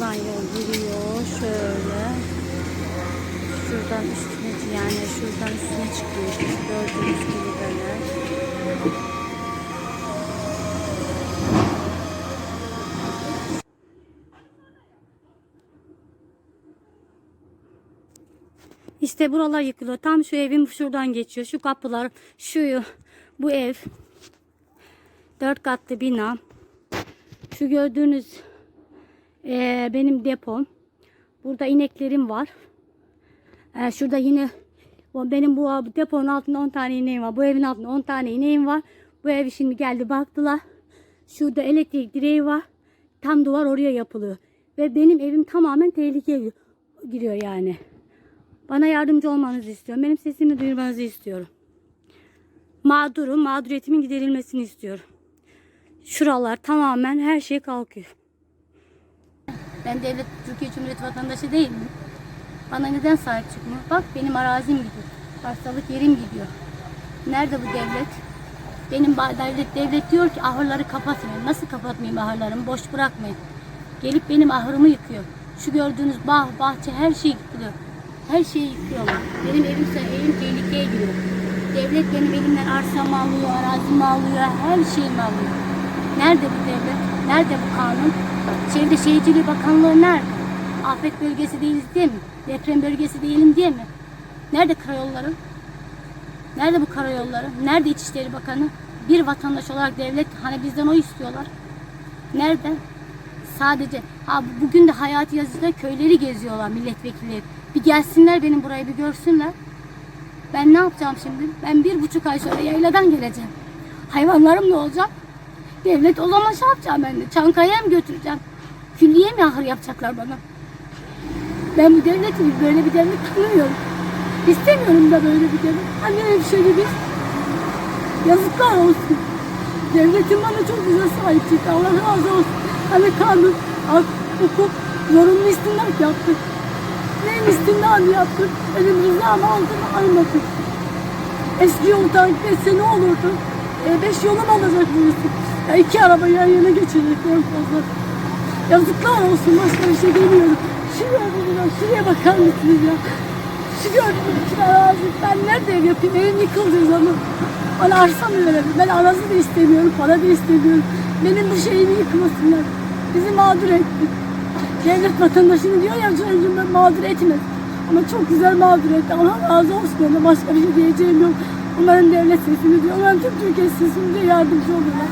Şuradan yol giriyor. Şöyle. Şuradan üstüne yani şuradan üstüne çıkıyor. Gördüğünüz gibi böyle. İşte buralar yıkılıyor. Tam şu evim şuradan geçiyor. Şu kapılar, şu bu ev. Dört katlı bina. Şu gördüğünüz eee, benim depom. Burada ineklerim var. Eee, şurada yine benim bu deponun altında 10 tane ineğim var. Bu evin altında 10 tane ineğim var. Bu ev şimdi geldi baktılar. Şurada elektrik direği var. Tam duvar oraya yapılıyor. Ve benim evim tamamen tehlikeye giriyor yani. Bana yardımcı olmanızı istiyorum. Benim sesimi duyurmanızı istiyorum. Mağdurum, mağduriyetimin giderilmesini istiyorum. Şuralar tamamen her şey kalkıyor. Ben devlet Türkiye Cumhuriyeti vatandaşı değil mi? Bana neden sahip çıkmıyor? Bak benim arazim gidiyor. Arsalık yerim gidiyor. Nerede bu devlet? Benim devlet devlet diyor ki ahırları kapatmayın. Nasıl kapatmayayım ahırlarımı? Boş bırakmayın. Gelip benim ahırımı yıkıyor. Şu gördüğünüz bağ, bahçe her şey yıkılıyor. Her şeyi yıkıyorlar. Benim evim, evim tehlikeye giriyor. Devlet benim elimden arsamı alıyor, arazimi alıyor, her şeyimi alıyor. Nerede bu devlet? Nerede bu kanun? Çevre Şehirciliği Bakanlığı nerede? Afet bölgesi değiliz diye mi? Deprem bölgesi değilim diye mi? Nerede karayolları? Nerede bu karayolları? Nerede İçişleri Bakanı? Bir vatandaş olarak devlet hani bizden o istiyorlar. Nerede? Sadece ha bugün de Hayati Yazıcı'da köyleri geziyorlar milletvekilleri. Bir gelsinler benim burayı bir görsünler. Ben ne yapacağım şimdi? Ben bir buçuk ay sonra yayladan geleceğim. Hayvanlarım ne olacak? Devlet o zaman şey yapacağım ben de. Çankaya'ya mı götüreceğim? Külliye mi ahır yapacaklar bana? Ben bu devleti böyle bir devlet tanımıyorum. İstemiyorum da böyle bir devlet. Hani öyle bir şey gibi. Yazıklar olsun. Devletim bana çok güzel sahip çıktı. Allah razı olsun. Hani kanun, hak, hukuk, zorunlu istimlak yaptık. Neyim istimlak yaptık? Benim rızamı altına almadık. Eski yolu takip etse ne olurdu? E, beş yolu mu alacak birisi? Ya iki araba yan yana geçecek en fazla. Yazıklar olsun başka bir şey demiyorum. Şuraya bakın, şuraya bakar mısınız ya? Şu gördüğünüz için arazi. Ben nerede ev yapayım? Evim yıkıldığı zaman. Bana arsa mı verelim? Ben arazi de istemiyorum, para da istemiyorum. Benim bu şeyimi yıkmasınlar. Bizi mağdur etti. Devlet vatandaşını diyor ya çocuğum ben mağdur etmez. Ama çok güzel mağdur etti. Allah razı olsun ona başka bir şey diyeceğim yok. Umarım devlet sesini diyor. Umarım tüm Türkiye sesini diyor yardımcı olurlar.